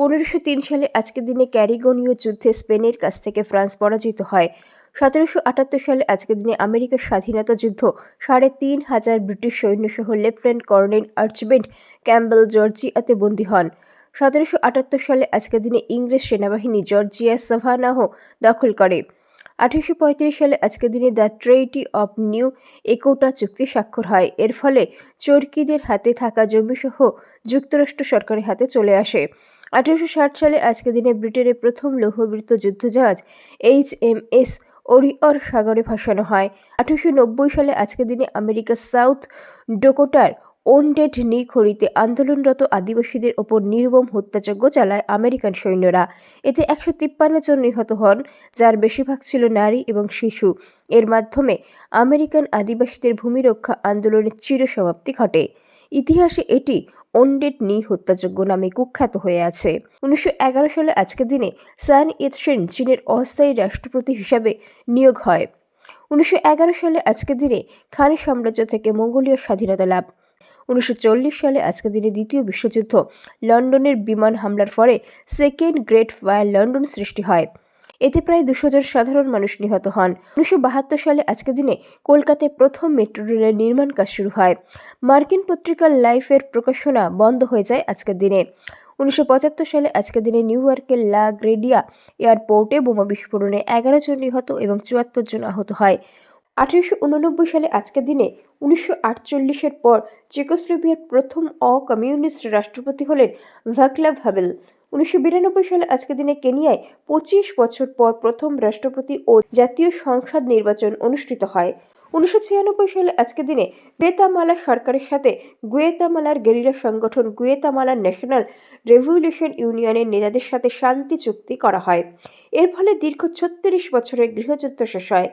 পনেরোশো তিন সালে আজকের দিনে ক্যারিগনীয় যুদ্ধে স্পেনের কাছ থেকে ফ্রান্স পরাজিত হয়। সতেরোশো আটাত্তর সালে আজকের দিনে আমেরিকার স্বাধীনতা যুদ্ধ, সাড়ে তিন হাজার ব্রিটিশ সৈন্যসহ লেফটেন্যান্ট কর্নেল আর্চবেন্ট ক্যাম্বেল জর্জিয়াতে বন্দী হন। সতেরোশো আটাত্তর সালে আজকের দিনে ইংরেজ সেনাবাহিনী জর্জিয়া সাভানাহ দখল করে। আঠারোশো পঁয়ত্রিশ সালে আজকের দিনে দ্য ট্রেইটি অব নিউ একোটা চুক্তি স্বাক্ষর হয়। এর ফলে চরকিদের হাতে থাকা জমিসহ যুক্তরাষ্ট্র সরকারের হাতে চলে আসে। আঠারোশো ষাট সালে আজকের দিনে ব্রিটেনের প্রথম লৌহবৃত যুদ্ধজাহাজ এইচ এম এস ওরিয়র সাগরে ভাসানো হয়। আঠারোশো নব্বই সালে আজকের দিনে আমেরিকার সাউথ ডোকোটার ওনডেড নি খড়িতে আন্দোলনরত আদিবাসীদের ওপর নির্মম হত্যাযজ্ঞ চালায় আমেরিকান সৈন্যরা। এতে একশো তিপ্পান্ন জন নিহত হন, যার বেশিরভাগ ছিল নারী এবং শিশু। এর মাধ্যমে আমেরিকান আদিবাসীদের ভূমি রক্ষা আন্দোলনের চিরসমাপ্তি ঘটে। ইতিহাসে এটি ওন্ডেড নি হত্যাযজ্ঞ নামে কুখ্যাত হয়ে আছে। উনিশশো এগারো সালে আজকের দিনে সান ইতসেন চীনের অস্থায়ী রাষ্ট্রপতি হিসাবে নিয়োগ হয়। উনিশশো এগারো সালে আজকের দিনে খান সাম্রাজ্য থেকে মঙ্গোলীয় স্বাধীনতা লাভ। উনিশশো চল্লিশ সালে আজকের দিনে দ্বিতীয় বিশ্বযুদ্ধ লন্ডনের বিমান হামলার ফলে সেকেন্ড গ্রেট ফায়ার লন্ডন সৃষ্টি হয়। এতে প্রায় দুশো জন সাধারণ মানুষ নিহত হন। উনিশশো বাহাত্তর সালে আজকের দিনে কলকাতায় প্রথম মেট্রো রেলের নির্মাণ কাজ শুরু হয়। মার্কিন পত্রিকা লাইফের প্রকাশনা বন্ধ হয়ে যায় আজকের দিনে। উনিশশো পঁচাত্তর সালে আজকের দিনে নিউ ইয়র্কের লা গ্রেডিয়া এয়ারপোর্টে বোমা বিস্ফোরণে এগারো জন নিহত এবং চুয়াত্তর জন আহত হয়। আঠারোশো সালে আজকের দিনে উনিশশো আটচল্লিশের পর চেকোস্লোভিয়ার প্রথম অকমিউনিস্ট রাষ্ট্রপতি হলেন ভাকলাভ হাভেল উনিশশো বিরানব্বই সালে আজকের দিনে কেনিয়ায় পঁচিশ বছর পর প্রথম রাষ্ট্রপতি ও জাতীয় সংসদ নির্বাচন অনুষ্ঠিত হয়। উনিশশো ছিয়ানব্বই সালে আজকের দিনে গুয়েতামালা সরকারের সাথে গুয়েতামালার গেরিলা সংগঠন গুয়েতামালা ন্যাশনাল রেভলিউশন ইউনিয়নের নেতাদের সাথে শান্তি চুক্তি করা হয়। এর ফলে দীর্ঘ ছত্রিশ বছরের গৃহযুদ্ধ শেষ হয়।